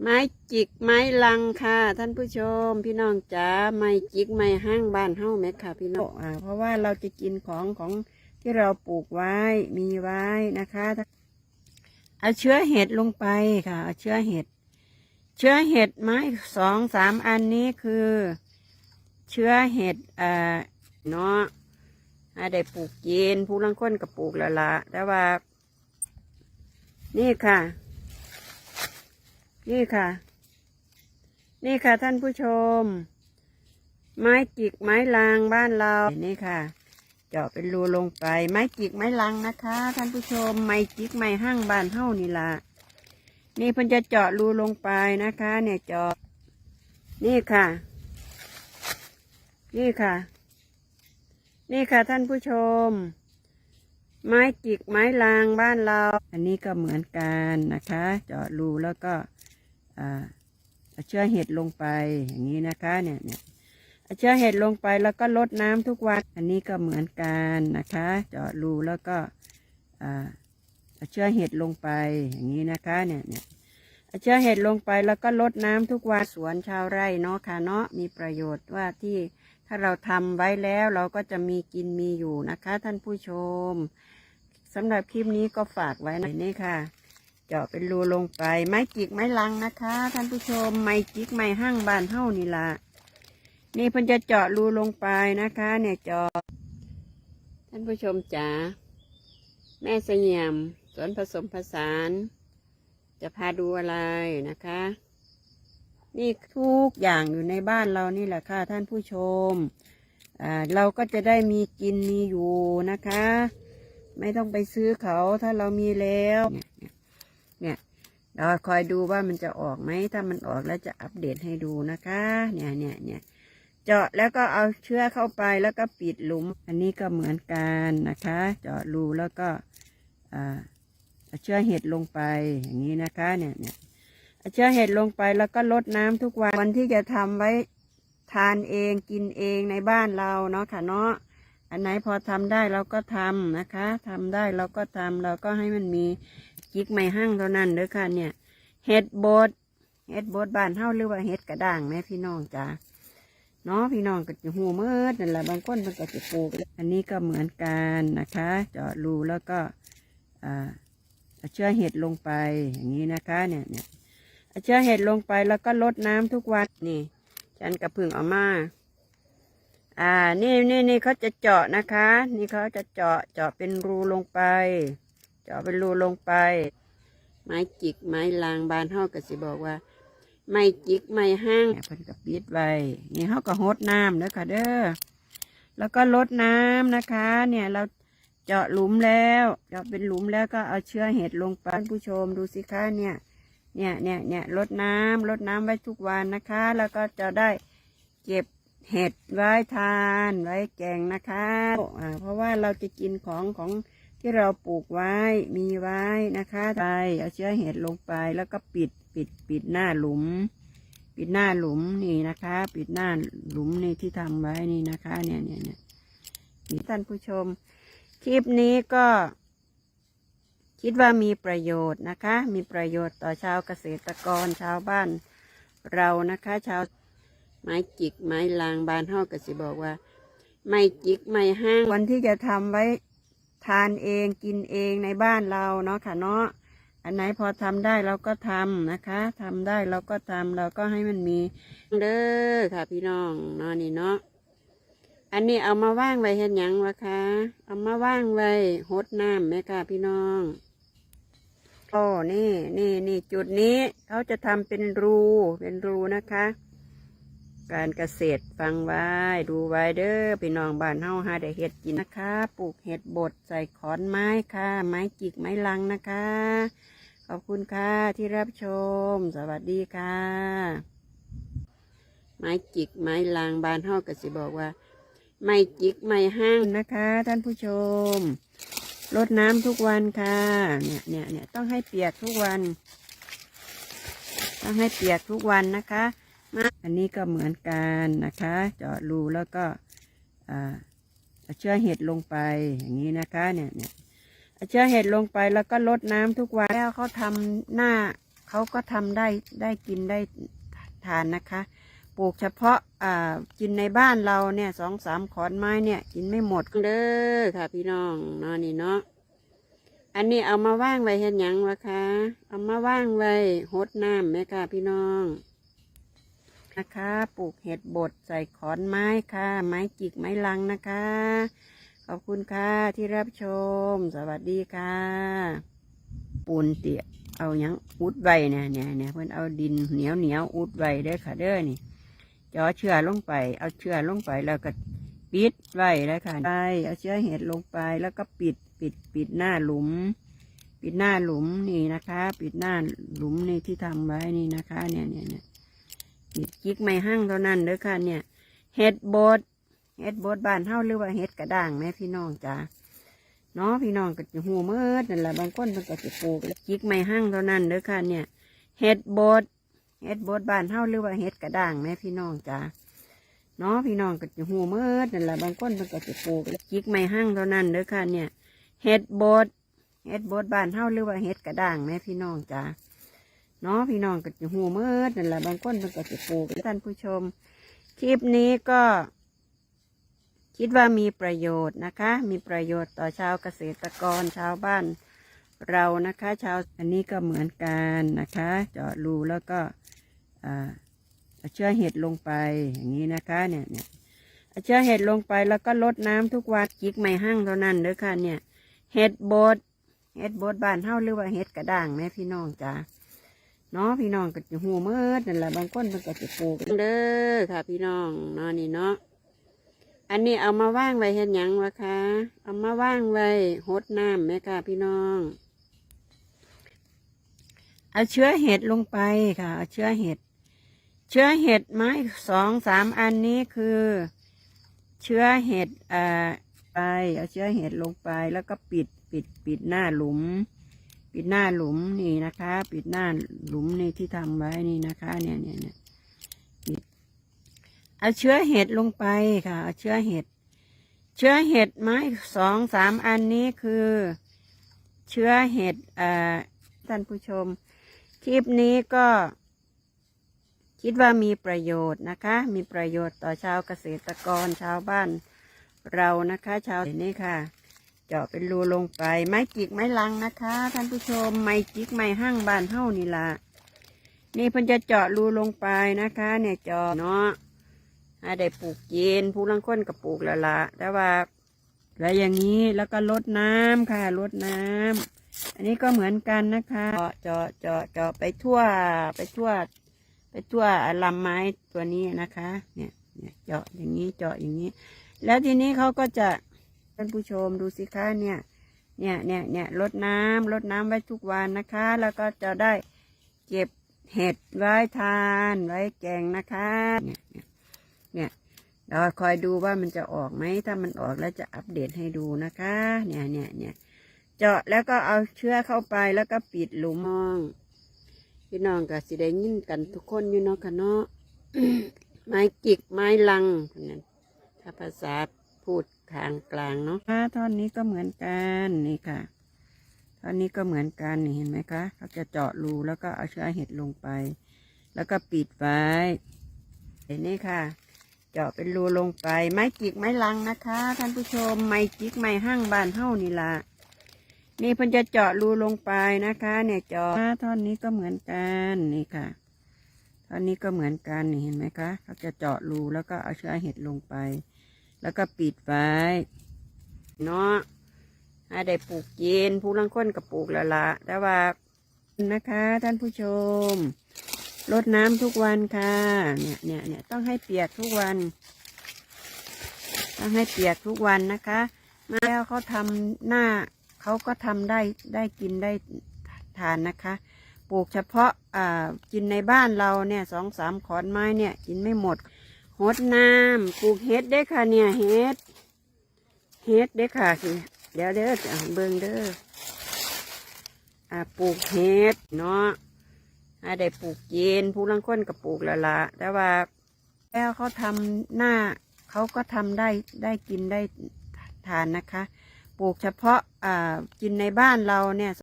ไม้จิกไม้ลังค่ะ ท่านผู้ชม พี่น้องจ๋าไม้จิกไม้ห้างบ้านเฮ้าแม่ค่ะ พี่น้องอ่า เพราะว่าเราจะกินของของที่เราปลูกไว้มีไว้นะคะเอาเชื้อเห็ดลงไปค่ะเอาเชื้อเห็ด เชื้อเห็ดไม้สองสามอันนี้คือ เชื้อเห็ดเอ่อเนาะได้ปลูกกินผู้ลังค้นก็ปลูกแล้วละแต่ว่า นี่ค่ะ นี่ค่ะ นี่ค่ะท่านผู้ชม ไม้จิกไม้ลางบ้านเรานี่ค่ะ เจาะเป็นรูลงไป ไม้จิกไม้ลางนะคะ ท่านผู้ชม ไม้จิกไม้ห้างบ้านเฮ้านี่ละนี่เพิ่นจะเจาะรูลงไปนะคะ เนี่ยเจาะนี่ค่ะ นี่ค่ะ นี่ค่ะท่านผู้ชม ไม้จิกไม้ลางบ้านเรา อันนี้ก็เหมือนกันนะคะ เจาะรูแล้วก็อ่าเอเชื้อเห็ดลงไปอย่างนี้นะคะเนี่ยเนี่ยเชื้อเห็ดลงไปแล้วก็ลดน้ำทุกวัน อันนี้ก็เหมือนกันนะคะ เจาะรูแล้วก็อ่าเอเชื้อเห็ดลงไปอย่างนี้นะคะเนี่ยเนี่ยเชื้อเห็ดลงไปแล้วก็ลดน้ำทุกวันสวนชาวไร่เนาะค่ะเนาะมีประโยชน์ว่าที่ ถ้าเราทำไว้แล้วเราก็จะมีกินมีอยู่นะคะ ท่านผู้ชมสำหรับคลิปนี้ก็ฝากไว้ในนี่ค่ะ เจาะเป็นรูลงไป ไม้จิกไม้ลังนะคะ ท่านผู้ชม ไม้จิกไม้ห้างบานเฮ้านี่ละนี่เพิ่นจะเจาะรูลงไปนะคะ เนี่ยเจาะท่านผู้ชมจ๋าแม่เสงี่ยมสวนผสมผสาน จะพาดูอะไรนะคะ นี่ทุกอย่างอยู่ในบ้านเรานี่แหละค่ะท่านผู้ชมเราก็จะได้มีกินมีอยู่นะคะ ไม่ต้องไปซื้อเขาถ้าเรามีแล้ว เนี่ยเราคอยดูว่ามันจะออกไหมถ้ามันออกแล้วจะอัปเดตให้ดูนะคะ เนี่ยเนี่ยเนี่ยเจาะแล้วก็เอาเชื้อเข้าไปแล้วก็ปิดหลุม อันนี้ก็เหมือนกันนะคะ เจาะรูแล้วก็เอาเชื้อเห็ดลงไปอย่างนี้นะคะ เนี่ยเนี่ย เชื้อเห็ดลงไปแล้วก็ลดน้ำทุกวันวันที่จะทำไว้ทานเองกินเองในบ้านเราเนาะค่ะเนาะอันไหนพอทำได้เราก็ทำนะคะทำได้เราก็ทำเราก็ให้มันมีจิกไม่หั่งเท่านั้นเด้อค่ะเนี่ยเห็ดบดเห็ดบดบ้านเฮาหรือว่าเห็ดกระด้างแม่พี่น้องจ้าเนาะพี่น้องก็จะหูมืดนั่นแหละบางคนมันก็จะปลูกอันนี้ก็เหมือนกันนะคะ เจาะรูแล้วก็อ่าเอเชื้อเห็ดลงไปอย่างนี้นะคะเนี่ยเนี่ย เอาเชื้อเห็ดลงไปแล้วก็ลดน้ำทุกวันนี่ ฉันกระพึ่งเอามา อ่า นี่นี่นี่เขาจะเจาะนะคะ นี่เขาจะเจาะเจาะเป็นรูลงไป เจาะเป็นรูลงไป ไม้จิกไม้ลางบานเฮาก็สิบอกว่า ไม้จิกไม้ห้างเพิ่นก็ปิดไว้นี่เฮาก็หดน้ำเด้อค่ะเด้อแล้วก็ลดน้ำนะคะ เนี่ยเราเจาะหลุมแล้ว เจาะเป็นหลุมแล้วก็เอาเชื้อเห็ดลงไปท่านผู้ชมดูสิคะเนี่ย เนี่ยเนี่ยเนี่ยลดน้ำลดน้ำไว้ทุกวันนะคะ แล้วก็จะได้เก็บเห็ดไว้ทานไว้แกงนะคะอ่าเพราะว่าเราจะกินของของที่เราปลูกไว้มีไว้นะคะไปเอาเชื้อเห็ดลงไปแล้วก็ปิดปิดปิดหน้าหลุม ปิดหน้าหลุมนี่นะคะ ปิดหน้าหลุมนี่ที่ทำไว้นี่นะคะ เนี่ยเนี่ยเนี่ยท่านผู้ชม คลิปนี้ก็ คิดว่ามีประโยชน์นะคะ มีประโยชน์ต่อชาวเกษตรกรชาวบ้านเรานะคะ ชาวไม้จิกไม้ลางบานเฮาก็สิบอกว่า ไม้จิกไม้ห้างวันที่จะทำไว้ทานเองกินเองในบ้านเราเนาะค่ะเนาะอันไหนพอทำได้เราก็ทำนะคะทำได้เราก็ทำเราก็ให้มันมีเด้อค่ะพี่น้องเนาะนี่เนาะอันนี้เอามาว่างไว้เห็นยังวะคะ เอามาว่างไว้หดน้ำไหมค่ะพี่น้อง โอ้นี่นี่นี่จุดนี้เขาจะทำเป็นรูเป็นรูนะคะ การเกษตรฟังไว้ดูไว้เด้อพี่น้องบ้านเฮาหาได้เห็ดกินนะคะ ปลูกเห็ดบดใส่ขอนไม้ค่ะ ไม้จิกไม้ลังนะคะ ขอบคุณค่ะที่รับชม สวัสดีค่ะ ไม้จิกไม้ลังบ้านเฮาก็สิบอกว่า ไม้จิกไม้ห้างนะคะ ท่านผู้ชม รดน้ำทุกวันค่ะ เนี่ยเนี่ยเนี่ยต้องให้เปียกทุกวัน ต้องให้เปียกทุกวันนะคะมาอันนี้ก็เหมือนกันนะคะ เจาะรูแล้วก็อ่าเอาเชื้อเห็ดลงไปอย่างนี้นะคะเนี่ยเนี่ยเอาเชื้อเห็ดลงไปแล้วก็ลดน้ำทุกวันแล้วเขาทำหน้าเขาก็ทำได้ได้กินได้ทานนะคะ ปลูกเฉพาะอ่ากินในบ้านเราเนี่ยสองสามขอนไม้เนี่ย กินไม่หมดเด้อค่ะ พี่น้องเนาะนี่เนาะอันนี้เอามาว่างไว้เห็นยังวะคะ เอามาว่างไว้หดน้ำไหมค่ะพี่น้องนะคะปลูกเห็ดบดใส่ขอนไม้ค่ะ ไม้จิกไม้ลังนะคะ ขอบคุณค่ะที่รับชม สวัสดีค่ะ ปูนเตียเอายังอุดไว้เนี่ยเนี่ยเนี่ยเพิ่อนเอาดินเหนียวเหนียวอุดไว้เด้ค่ะเด้อนี่ จ่อเชือลงไป เอาเชือลงไปแล้วก็ปิดไว้เลยค่ะไปเอาเชื้อเห็ดลงไปแล้วก็ปิดปิดปิดหน้าหลุม ปิดหน้าหลุมนี่นะคะ ปิดหน้าหลุมนี่ที่ทำไว้นี่นะคะ เนี่ยเนี่ยเนี่ยปิดจิกไม่หั่งเท่านั้นเด้อค่ะ เนี่ยเห็ดบดเห็ดบดบ้านเฮาหรือว่าเห็ดกระด้างแม่พี่น้องจ้าเนาะพี่น้องก็จะหูเมื่อนั่นแหละบางคนมันก็จะปลูกจิกไม่หั่งเท่านั้นเด้อค่ะ เนี่ยเห็ดบด เห็ดบดบ้านเฮาหรือว่าเห็ดกระด้างแม่พี่น้องจ้าเนาะพี่น้องก็จะหูเมื่อนั่นแหละบางคนมันก็จะปลูกจิกไม่หั่งเท่านั้นเด้อค่ะเนี่ยเห็ดบดเห็ดบดบ้านเฮาหรือว่าเห็ดกระด้างแม่พี่น้องจ้าเนาะพี่น้องก็จะหูเมื่อนั่นแหละบางคนมันก็จะปลูกท่านผู้ชม คลิปนี้ก็ คิดว่ามีประโยชน์นะคะ มีประโยชน์ต่อชาวเกษตรกรชาวบ้านเรานะคะ ชาวอันนี้ก็เหมือนกันนะคะ เจาะรูแล้วก็ เอาเชื้อเห็ดลงไปอย่างนี้นะคะ เนี่ยเนี่ยเอาเชื้อเห็ดลงไปแล้วก็ลดน้ำทุกวันจิกไม่หั่งเท่านั้นเด้อค่ะเนี่ย เห็ดบดเห็ดบดบ้านเฮาหรือว่าเห็ดกระด้างแม่พี่น้องจ้าเนาะพี่น้องก็จะหูเมื่อนั่นแหละบางคนมันก็จะปลูกเด้อค่ะ พี่น้องเนาะนี่เนาะอันนี้เอามาว่างไว้เห็นยังวะคะ เอามาว่างไว้หดน้ำไหมค่ะพี่น้อง เอาเชื้อเห็ดลงไปค่ะ เอาเชื้อเห็ด เชื้อเห็ดไม้สองสามอันนี้คือ เชื้อเห็ดอ่าไปเอาเชื้อเห็ดลงไปแล้วก็ปิดปิดปิดหน้าหลุม ปิดหน้าหลุมนี่นะคะ ปิดหน้าหลุมนี่ที่ทำไว้นี่นะคะ เนี่ยเนี่ยเนี่ยปิดเอาเชื้อเห็ดลงไปค่ะเอาเชื้อเห็ด เชื้อเห็ดไม้สองสามอันนี้คือ เชื้อเห็ดอ่าท่านผู้ชม คลิปนี้ก็ คิดว่ามีประโยชน์นะคะ มีประโยชน์ต่อชาวเกษตรกรชาวบ้านเรานะคะ ชาวนี่ค่ะ เจาะเป็นรูลงไป ไม้จิกไม้ลังนะคะ ท่านผู้ชมไม้จิกไม้ห้างบ้านเฮ้านี่ละนี่เพิ่นจะเจาะรูลงไปนะคะ เนี่ยเจาะเนาะให้ได้ปลูกเกินผู้ลังคนก็ปลูกล้วละแต่ว่าแล้วอย่างนี้แล้วก็ลดน้ำค่ะลดน้ำอันนี้ก็เหมือนกันนะคะ เจาะเจาะเจาะไปทั่วไปทั่ว ไปทั่วลำไม้ตัวนี้นะคะ เนี่ยเนี่ยเจาะอย่างนี้เจาะอย่างนี้ แล้วทีนี้เขาก็จะท่านผู้ชมดูสิคะเนี่ย เนี่ยเนี่ยเนี่ยลดน้ำลดน้ำไว้ทุกวันนะคะ แล้วก็จะได้เก็บเห็ดไว้ทานไว้แกงนะคะเนี่ยเนี่ยเนี่ยเราคอยดูว่ามันจะออกไหมถ้ามันออกแล้วจะอัปเดตให้ดูนะคะ เนี่ยเนี่ยเนี่ยเจาะแล้วก็เอาเชื้อเข้าไปแล้วก็ปิดหลุมมอง พี่น้องก็สิได้ยินกันทุกคนอยู่เนาะค่ะเนาะไม้กิกไม้ลังนั่นถ้าภาษาพูดทางกลางเนาะท่อนนี้ก็เหมือนกันนี่ค่ะท่อนนี้ก็เหมือนกันนี่เห็นไหมคะเขาจะเจาะรูแล้วก็เอาเชื้อเห็ดลงไป แล้วก็ปิดไว้เห็นนี่ค่ะ เจาะเป็นรูลงไป ไม้จิกไม้ลังนะคะท่านผู้ชมไม้จิกไม้ห้างบานเฮ้านี่ละ นี่เพิ่นจะเจาะรูลงไปนะคะ เนี่ยเจาะท่อนนี้ก็เหมือนกันนี่ค่ะท่อนนี้ก็เหมือนกันนี่เห็นไหมคะเขาจะเจาะรูแล้วก็เอาเชื้อเห็ดลงไป แล้วก็ปิดไว้เนาะให้ได้ปลูกกินผู้ลังค้นก็ปลูกล้วละแต่ว่านะคะ ท่านผู้ชมรดน้ำทุกวันค่ะ เนี่ยเนี่ยเนี่ยต้องให้เปียกทุกวัน ต้องให้เปียกทุกวันนะคะ มาแล้วเขาทำหน้า เขาก็ทำได้ได้กินได้ทานนะคะ ปลูกเฉพาะอ่ากินในบ้านเราเนี่ยสองสามขอนไม้เนี่ยกินไม่หมดหดน้ำปลูกเห็ดได้ค่ะเนี่ยเห็ดเห็ดได้ค่ะเดี๋ยวเด้อเบิ่งเด้ออ่าปลูกเห็ดเนาะให้ได้ปลูกกินผู้ลังค้นก็ปลูกล้วละแต่ว่าแล้วเขาทำหน้าเขาก็ทำได้ได้กินได้ทานนะคะ ปลูกเฉพาะกินในบ้านเราเนี่ย